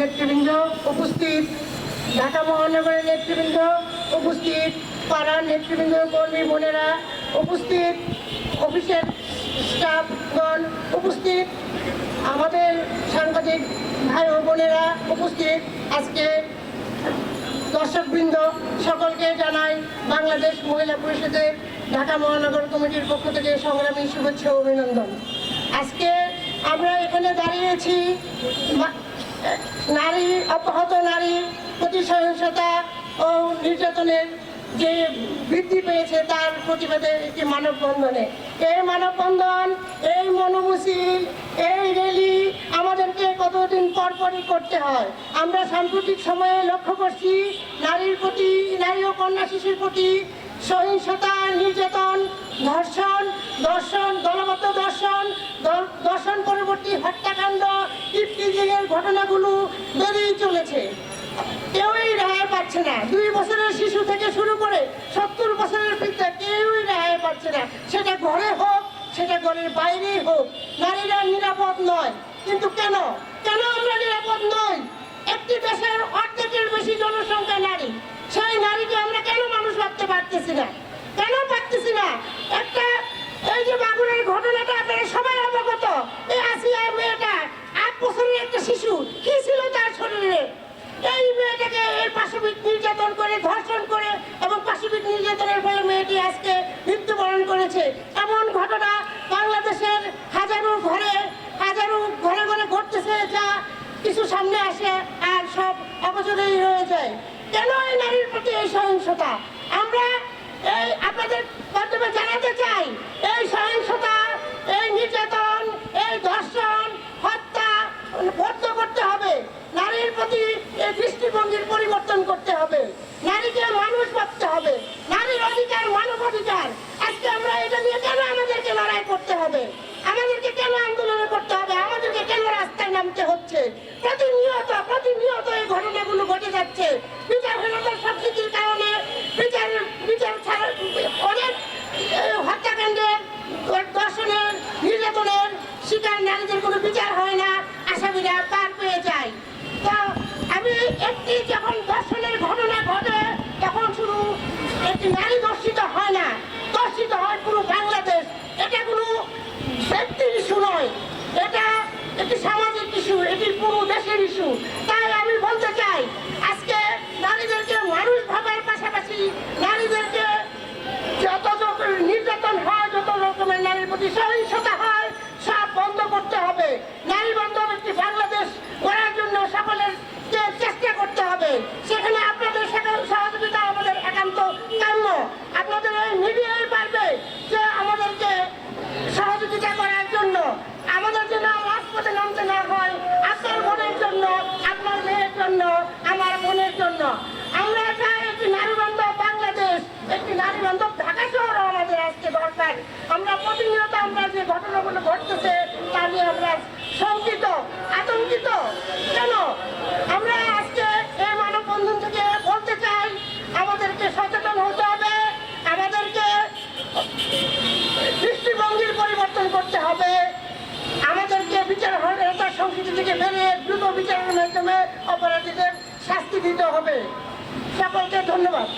নেতৃবৃন্দ উপস্থিত, ঢাকা মহানগরের নেতৃবৃন্দ উপস্থিত, পাড়ার নেতৃবৃন্দ, কর্মী বোনেরা উপস্থিত, অফিসের স্টাফগণ উপস্থিত, আমাদের সাংবাদিক ভাই ও বোনেরা উপস্থিত। আজকে দর্শকবৃন্দ সকলকে জানাই বাংলাদেশ মহিলা পরিষদের ঢাকা মহানগর কমিটির পক্ষ থেকে সংগ্রামী শুভেচ্ছা অভিনন্দন। আজকে আমরা এখানে দাঁড়িয়েছি নারী অপহত নারী প্রতি সহিংসতা ও নির্যাতনের যে বৃদ্ধি পেয়েছে তার প্রতিবাদে একটি মানববন্ধনে। এই মানববন্ধন, এই মনোমিছিল এই র্যালি আমাদেরকে কতদিন পর পরই করতে হয়? আমরা সাম্প্রতিক সময়ে লক্ষ্য করছি নারীর প্রতি, নারী ও কন্যা শিশুর প্রতি সহিংসতা, নির্যাতন ধর্ষণ, দর্শন দলগত দর্শন দর্শন পরবর্তী হত্যাকাণ্ড ইফটিজিংয়ের ঘটনাগুলো বেড়েই চলেছে। কেউই রেহাই পাচ্ছে না। দুই বছরের শিশু থেকে শুরু করে সত্তর বছরের বৃদ্ধা কেউই রেহাই পাচ্ছে না। সেটা ঘরে হোক, সেটা ঘরের বাইরেই হোক, নারীরা নিরাপদ নয়। কিন্তু কেন? কেন আমরা নিরাপদ নই? একটি দেশের অর্ধেকের বেশি জনসংখ্যা নারী। সেই নারীকে আমরা কেন মানুষ ভাবতে পারতেছি না? কেন পারতেছি না? একটা এই যে বাগুনের ঘটনাটা আপনারা সবাই অবগত, এই আসিয়া মেয়েটা আট বছরের একটা শিশু, কি ছিল তার শরীরে? এই মেয়েটাকে এই পাশবিক নির্যাতন করে, ধর্ষণ করে এবং পাশবিক নির্যাতনের ফলে মেয়েটি আজকে মৃত্যুবরণ করেছে। এমন ঘটনা বাংলাদেশের হাজারো ঘরে হাজারো ঘরে ঘরে ঘটতেছে, যা কিছু সামনে আসে আর সব অবচরেই রয়ে যায়। কেন এই নারীর প্রতি এই সহিংসতা? এই আপনাদের মাধ্যমে জানাতে চাই। এই সহিংসতা, এই নির্যাতন, এই ধর্ষণ, হত্যা বন্ধ করতে হবে। নারীর প্রতি এই দৃষ্টিভঙ্গির পরিবর্তন করতে হবে। নারীকে মানুষ ভাবতে হবে। নারীর অধিকার, মানব অধিকার। আজকে আমরা এটা নিয়ে কেন আমাদেরকে লড়াই করতে হবে? আমাদেরকে কেন আন্দোলন করতে হবে? আমাদেরকে কেন রাস্তায় নামতে হচ্ছে? প্রতিনিয়ত প্রতিনিয়ত এই ঘটনাগুলো ঘটে যাচ্ছে। হত্যাকাণ্ডের দর্শনের নির্যাতনের শিকার নারীদের কোনো বিচার হয় না আসামিরা পার পেয়ে যায়। তো আমি একটি যখন দর্শনের ঘটনা ঘটে, তখন শুধু একটি নারী দর্শিত হয় না দর্শিত হয় পুরো বাংলাদেশ। এটা কোনো ব্যক্তির ইস্যু নয়, এটা একটি সামাজিক ইস্যু এটি পুরো দেশের ইস্যু তাই আমি বলতে চাই আজকে নারীদেরকে মানুষ ভাবার পাশাপাশি নারীদেরকে যত যত নির্যাতন হয় যত রকমের নারীর প্রতি সহিংসতা হয় সব বন্ধ করতে হবে নারী বান্ধব একটি বাংলাদেশ গড়ার জন্য সকলের কে চেষ্টা করতে হবে সেখানে আপনাদের সকল সহযোগিতা আমাদের একান্ত কাম্য আপনাদের এই মিডিয়ায় পারবে যে আমাদেরকে সহযোগিতা করার জন্য আমাদের যেন রাজপথে নামতে না হয় আপনার বোনের জন্য আপনার মেয়ের জন্য আমার বোনের জন্য আমরা চাই একটি নারী বান্ধব বাংলাদেশ একটি নারী বান্ধব ঢাকা শহর আমাদের আজকে আমরা প্রতিনিয়ত আমরা যে ঘটনাগুলো ঘটতেছে, তা নিয়ে আমরা শঙ্কিত, আতঙ্কিত। কেন? আমরা আজকে এই মানববন্ধন থেকে বলতে চাই, আমাদেরকে সচেতন হতে হবে, আমাদেরকে দৃষ্টিভঙ্গির পরিবর্তন করতে হবে। আমাদেরকে বিচারহীনতার সংস্কৃতি থেকে বেরিয়ে দ্রুত বিচারের মাধ্যমে অপরাধীদের শাস্তি দিতে হবে। সকলকে ধন্যবাদ।